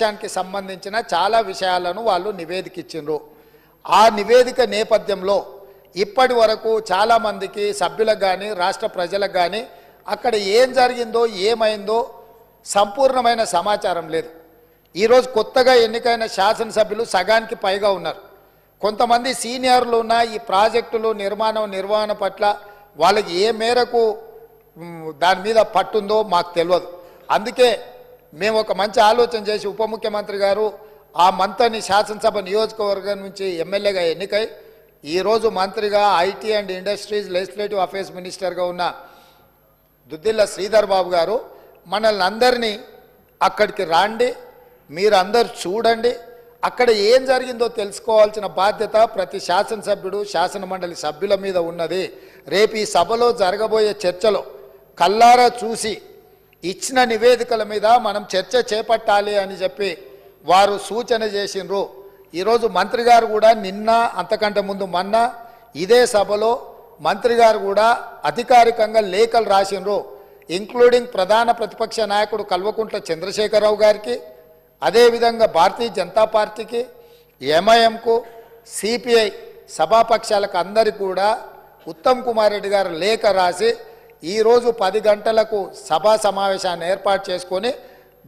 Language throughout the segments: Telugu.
నిర్లక్ష్యానికి సంబంధించిన చాలా విషయాలను వాళ్ళు నివేదిక ఇచ్చిండ్రు ఆ నివేదిక నేపథ్యంలో ఇప్పటి వరకు చాలామందికి సభ్యులకు కానీ రాష్ట్ర ప్రజలకు కానీ అక్కడ ఏం జరిగిందో ఏమైందో సంపూర్ణమైన సమాచారం లేదు. ఈరోజు కొత్తగా ఎన్నికైన శాసనసభ్యులు సగానికి పైగా ఉన్నారు. కొంతమంది సీనియర్లు ఉన్న ఈ ప్రాజెక్టులు నిర్మాణం నిర్వహణ పట్ల వాళ్ళకి ఏ మేరకు దాని మీద పట్టుందో మాకు తెలియదు అందుకే మేము ఒక మంచి ఆలోచన చేసి ఉప ముఖ్యమంత్రి గారు ఆ మంత్రిని శాసనసభ నియోజకవర్గం నుంచి ఎమ్మెల్యేగా ఎన్నికై ఈరోజు మంత్రిగా IT and industries legislative affairs మినిస్టర్గా ఉన్న దుద్దిల్ల శ్రీధర్ బాబు గారు మనల్ని అందరినీ అక్కడికి రాండి మీరందరూ చూడండి అక్కడ ఏం జరిగిందో తెలుసుకోవాల్సిన బాధ్యత ప్రతి శాసనసభ్యుడు శాసన మండలి సభ్యుల మీద ఉన్నది. రేపు ఈ సభలో జరగబోయే చర్చలో కల్లారా చూసి ఇచ్చిన నివేదికల మీద మనం చర్చ చేపట్టాలి అని చెప్పి వారు సూచన చేసిండ్రు. ఈరోజు మంత్రి గారు కూడా నిన్న అంతకంటే ముందు మొన్న ఇదే సభలో మంత్రి గారు కూడా అధికారికంగా లేఖలు రాసిండ్రు. ఇంక్లూడింగ్ ప్రధాన ప్రతిపక్ష నాయకుడు కల్వకుంట్ల చంద్రశేఖరరావు గారికి అదేవిధంగా భారతీయ జనతా పార్టీకి ఎంఐఎంకు సిపిఐ సభాపక్షాలకు అందరికీ కూడా ఉత్తమ్ కుమార్ రెడ్డి గారు లేఖ రాసి ఈరోజు పది గంటలకు సభా సమావేశాన్ని ఏర్పాటు చేసుకొని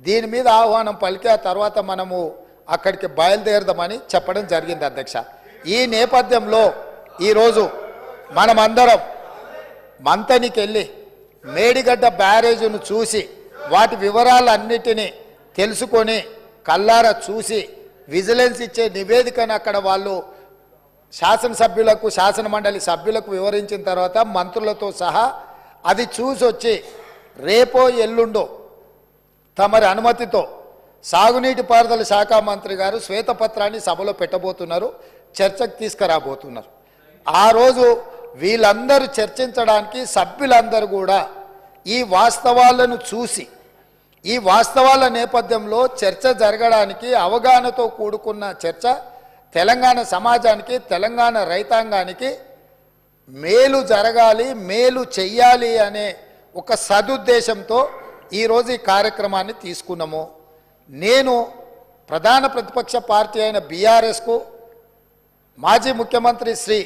దీని మీద ఆహ్వానం పలికి ఆ తర్వాత మనము అక్కడికి బయలుదేరదామని చెప్పడం జరిగింది అధ్యక్ష. ఈ నేపథ్యంలో ఈరోజు మనమందరం మంతనికి వెళ్ళి మేడిగడ్డ బ్యారేజును చూసి వాటి వివరాలన్నిటినీ తెలుసుకొని కల్లార చూసి విజిలెన్స్ ఇచ్చే నివేదికను అక్కడ వాళ్ళు శాసనసభ్యులకు శాసనమండలి సభ్యులకు వివరించిన తర్వాత మంత్రులతో సహా అది చూసి వచ్చి రేపో ఎల్లుండో తమరి అనుమతితో సాగునీటి పారుదల శాఖ మంత్రి గారు శ్వేతపత్రాన్ని సభలో పెట్టబోతున్నారు చర్చకు తీసుకురాబోతున్నారు. ఆ రోజు వీళ్ళందరూ చర్చించడానికి సభ్యులందరూ కూడా ఈ వాస్తవాలను చూసి ఈ వాస్తవాల నేపథ్యంలో చర్చ జరగడానికి అవగాహనతో కూడుకున్న చర్చ తెలంగాణ సమాజానికి తెలంగాణ రైతాంగానికి మేలు జరగాలి మేలు చెయ్యాలి అనే ఒక సదుద్దేశంతో ఈరోజు ఈ కార్యక్రమాన్ని తీసుకున్నాము. నేను ప్రధాన ప్రతిపక్ష పార్టీ అయిన బీఆర్ఎస్కు మాజీ ముఖ్యమంత్రి శ్రీ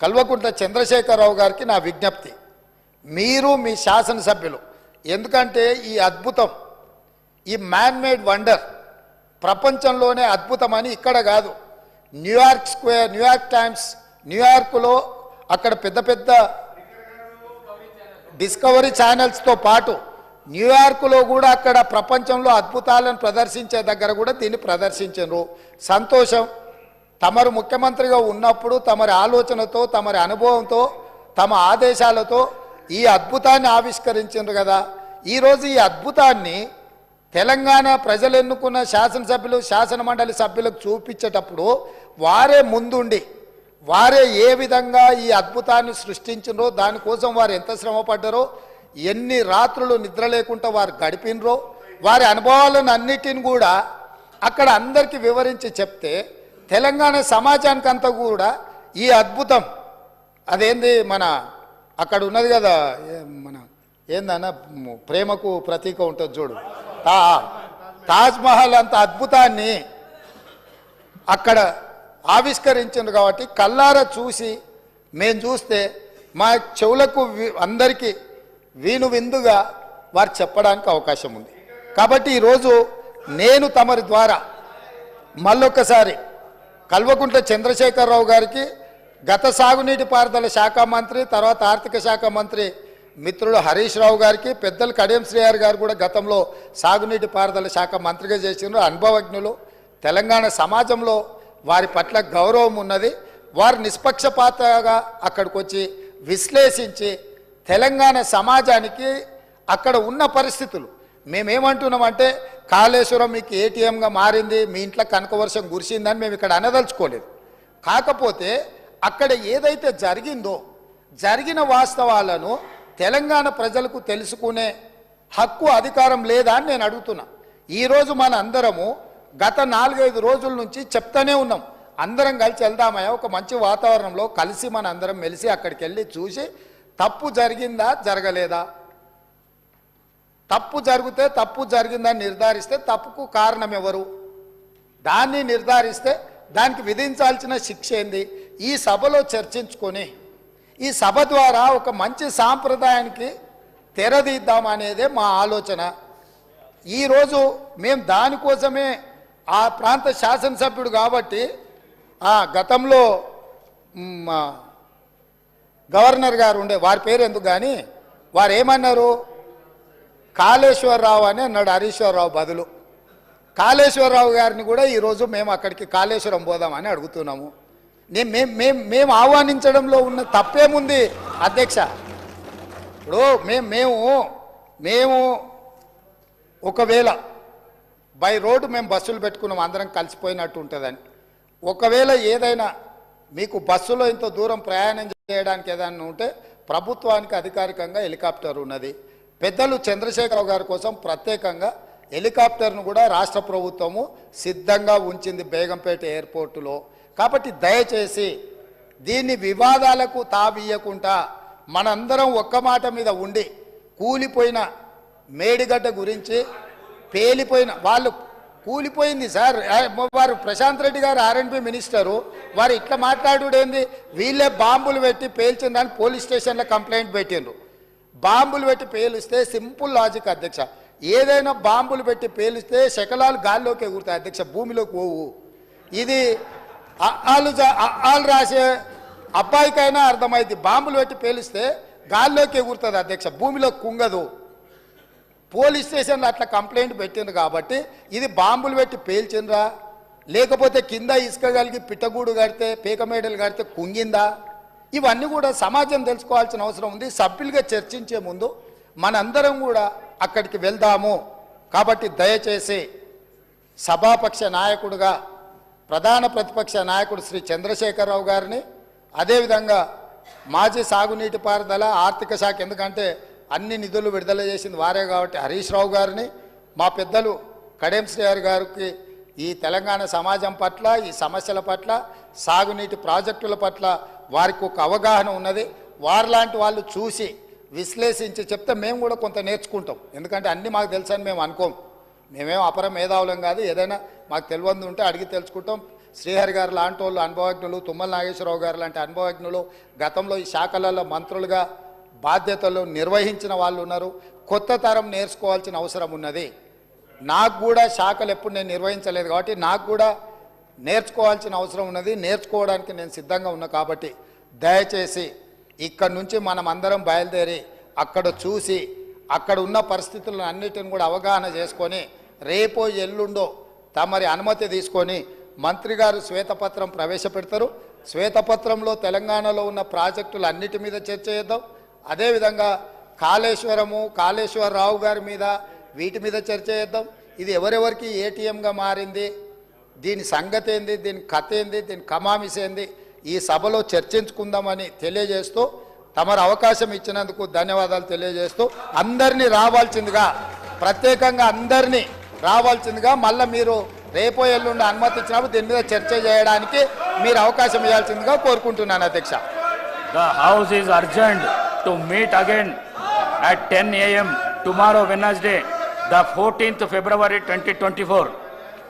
కల్వకుంట్ల చంద్రశేఖరరావు గారికి నా విజ్ఞప్తి. మీరు మీ శాసనసభ్యులు ఎందుకంటే ఈ అద్భుతం ఈ మ్యాన్ మేడ్ వండర్ ప్రపంచంలోనే అద్భుతమని ఇక్కడ కాదు. న్యూయార్క్ స్క్వేర్ న్యూయార్క్ టైమ్స్ న్యూయార్క్లో అక్కడ పెద్ద పెద్ద డిస్కవరీ ఛానల్స్తో పాటు న్యూయార్క్లో కూడా అక్కడ ప్రపంచంలో అద్భుతాలను ప్రదర్శించే దగ్గర కూడా దీన్ని ప్రదర్శించరు సంతోషం. తమరు ముఖ్యమంత్రిగా ఉన్నప్పుడు తమరి ఆలోచనతో తమరి అనుభవంతో తమ ఆదేశాలతో ఈ అద్భుతాన్ని ఆవిష్కరించారు కదా. ఈరోజు ఈ అద్భుతాన్ని తెలంగాణ ప్రజలు ఎన్నుకున్న శాసనసభ్యులు శాసన మండలి సభ్యులకు చూపించేటప్పుడు వారే ముందుండి వారే ఏ విధంగా ఈ అద్భుతాన్ని సృష్టించినో దానికోసం వారు ఎంత శ్రమ పడ్డారో ఎన్ని రాత్రులు నిద్ర లేకుండా వారు గడిపినరో వారి అనుభవాలను అన్నిటిని కూడా అక్కడ అందరికీ వివరించి చెప్తే తెలంగాణ సమాజానికి అంతా కూడా ఈ అద్భుతం. అదేంది మన అక్కడ ఉన్నది కదా మన ఏందన్న ప్రేమకు ప్రతీక ఉంటుంది చూడు. తా తాజ్మహల్ అంత అద్భుతాన్ని అక్కడ ఆవిష్కరించింది కాబట్టి కల్లారా చూసి మేము చూస్తే మా చెవులకు అందరికీ వీణు విందుగా వారు చెప్పడానికి అవకాశం ఉంది. కాబట్టి ఈరోజు నేను తమరి ద్వారా మళ్ళొక్కసారి కల్వకుంట్ల చంద్రశేఖరరావు గారికి గత సాగునీటి పారుదల శాఖ మంత్రి తర్వాత ఆర్థిక శాఖ మంత్రి మిత్రుడు హరీష్ రావు గారికి పెద్దలు కడియం శ్రీహారి గారు కూడా గతంలో సాగునీటి పారుదల శాఖ మంత్రిగా చేసిన అనుభవజ్ఞులు తెలంగాణ సమాజంలో వారి పట్ల గౌరవం ఉన్నది. వారు నిష్పక్షపాతగా అక్కడికి వచ్చి విశ్లేషించి తెలంగాణ సమాజానికి అక్కడ ఉన్న పరిస్థితులు. మేమేమంటున్నామంటే కాళేశ్వరం మీకు ఏటీఎంగా మారింది మీ ఇంట్లో కనకవర్షం కురిసిందని మేము ఇక్కడ అనదలుచుకోలేదు. కాకపోతే అక్కడ ఏదైతే జరిగిందో జరిగిన వాస్తవాలను తెలంగాణ ప్రజలకు తెలుసుకునే హక్కు అధికారం లేదా అని నేను అడుగుతున్నా. ఈరోజు మన అందరము గత నాలుగైదు రోజుల నుంచి చెప్తానే ఉన్నాం. అందరం కలిసి వెళ్దామయ్యా ఒక మంచి వాతావరణంలో కలిసి మన అందరం మెలిసి అక్కడికి వెళ్ళి చూసి తప్పు జరిగిందా జరగలేదా? తప్పు జరిగితే తప్పు జరిగిందని నిర్ధారిస్తే తప్పుకు కారణం ఎవరు? దాన్ని నిర్ధారిస్తే దానికి విధించాల్సిన శిక్ష ఏంది? ఈ సభలో చర్చించుకొని ఈ సభ ద్వారా ఒక మంచి సాంప్రదాయానికి తెరదీద్దాం అనేదే మా ఆలోచన. ఈరోజు మేము దానికోసమే ఆ ప్రాంత శాసనసభ్యుడు కాబట్టి ఆ గతంలో మా గవర్నర్ గారు ఉండే వారి పేరు ఎందుకు కానీ వారు ఏమన్నారు? కాళేశ్వరరావు అని అన్నాడు హరీశ్వరరావు బదులు. కాళేశ్వరరావు గారిని కూడా ఈరోజు మేము అక్కడికి కాళేశ్వరం పోదామని అడుగుతున్నాము. నేను మేము మేము మేము ఆహ్వానించడంలో ఉన్న తప్పేముంది అధ్యక్ష? ఇప్పుడు మేము మేము మేము ఒకవేళ బై రోడ్డు మేము బస్సులు పెట్టుకున్నాం అందరం కలిసిపోయినట్టు ఉంటుందని. ఒకవేళ ఏదైనా మీకు బస్సులో ఇంత దూరం ప్రయాణం చేయడానికి ఏదైనా ఉంటే ప్రభుత్వానికి అధికారికంగా హెలికాప్టర్ ఉన్నది. పెద్దలు చంద్రశేఖరరావు గారి కోసం ప్రత్యేకంగా హెలికాప్టర్ను కూడా రాష్ట్ర ప్రభుత్వము సిద్ధంగా ఉంచింది బేగంపేట ఎయిర్పోర్టులో. కాబట్టి దయచేసి దీన్ని వివాదాలకు తావియకుండా మనందరం ఒక్క మాట మీద ఉండి కూలిపోయిన మేడిగడ్డ గురించి పేలిపోయిన వాళ్ళు కూలిపోయింది సార్. వారు ప్రశాంత్ రెడ్డి గారు ఆర్ఎన్బి మినిస్టరు. వారు ఇట్లా మాట్లాడుడేంది వీళ్ళే బాంబులు పెట్టి పేల్చిందని పోలీస్ స్టేషన్లో కంప్లైంట్ పెట్టిండ్రు. బాంబులు పెట్టి పేలిస్తే సింపుల్ లాజిక్ అధ్యక్ష. ఏదైనా బాంబులు పెట్టి పేలిస్తే శకలాలు గాల్లోకి ఎగురుతాయి అధ్యక్ష భూమిలోకి పోవు. ఇది వాళ్ళు వాళ్ళు రాసే అబ్బాయికైనా అర్థమైంది బాంబులు పెట్టి పేలిస్తే గాల్లోకి ఎగురుతుంది అధ్యక్ష భూమిలో కుంగదు. పోలీస్ స్టేషన్లో అట్లా కంప్లైంట్ పెట్టింది కాబట్టి ఇది బాంబులు పెట్టి పేల్చిండ్రా? లేకపోతే కింద ఇసుక కలిగి పిట్టగూడు కడితే పీకమేడలు కడితే కుంగిందా? ఇవన్నీ కూడా సమాజం తెలుసుకోవాల్సిన అవసరం ఉంది. సభ్యులుగా చర్చించే ముందు మనందరం కూడా అక్కడికి వెళ్దాము. కాబట్టి దయచేసి సభాపక్ష నాయకుడుగా ప్రధాన ప్రతిపక్ష నాయకుడు శ్రీ చంద్రశేఖరరావు గారిని అదేవిధంగా మాజీ సాగునీటి పారుదల ఆర్థిక శాఖ ఎందుకంటే అన్ని నిధులు విడుదల చేసింది వారే కాబట్టి హరీష్ రావు గారిని మా పెద్దలు కడెం శ్రీహరి గారికి ఈ తెలంగాణ సమాజం పట్ల ఈ సమస్యల పట్ల సాగునీటి ప్రాజెక్టుల పట్ల వారికి ఒక అవగాహన ఉన్నది. వారిలాంటి వాళ్ళు చూసి విశ్లేషించి చెప్తే మేము కూడా కొంత నేర్చుకుంటాం. ఎందుకంటే అన్నీ మాకు తెలుసని మేము అనుకోం. మేమేం అపర మేధావులం కాదు. ఏదైనా మాకు తెలియంది ఉంటే అడిగి తెలుసుకుంటాం. శ్రీహరి గారు లాంటి వాళ్ళు అనుభవజ్ఞులు తుమ్మల నాగేశ్వరరావు గారు లాంటి అనుభవజ్ఞులు గతంలో ఈ శాఖలలో మంత్రులుగా బాధ్యతలు నిర్వహించిన వాళ్ళు ఉన్నారు. కొత్త తరం నేర్చుకోవాల్సిన అవసరం ఉన్నది. నాకు కూడా శాఖలు ఎప్పుడు నేను నిర్వహించలేదు కాబట్టి నాకు కూడా నేర్చుకోవాల్సిన అవసరం ఉన్నది. నేర్చుకోవడానికి నేను సిద్ధంగా ఉన్నా కాబట్టి దయచేసి ఇక్కడ నుంచి మనం అందరం బయలుదేరి అక్కడ చూసి అక్కడ ఉన్న పరిస్థితులను అన్నిటిని కూడా అవగాహన చేసుకొని రేపో ఎల్లుండో తమరి అనుమతి తీసుకొని మంత్రి గారు శ్వేతపత్రం ప్రవేశపెడతారు. శ్వేతపత్రంలో తెలంగాణలో ఉన్న ప్రాజెక్టులు అన్నిటి మీద చర్చ చేద్దాం. అదేవిధంగా కాళేశ్వరము కాళేశ్వరరావు గారి మీద వీటి మీద చర్చ చేద్దాం. ఇది ఎవరెవరికి ఏటీఎంగా మారింది దీని సంగతి ఏంది దీని కథ ఏంది దీని కమామిస్ ఏంది ఈ సభలో చర్చించుకుందామని తెలియజేస్తూ తమరు అవకాశం ఇచ్చినందుకు ధన్యవాదాలు తెలియజేస్తూ అందరినీ రావాల్సిందిగా ప్రత్యేకంగా అందరినీ రావాల్సిందిగా మళ్ళీ మీరు రేపో ఎల్లుండి అనుమతి ఇచ్చినప్పుడు దీని మీద చర్చ చేయడానికి మీరు అవకాశం ఇవ్వాల్సిందిగా కోరుకుంటున్నాను అధ్యక్ష. House House urgent to meet again at 10 a.m. tomorrow, Wednesday, the 14th February 2024.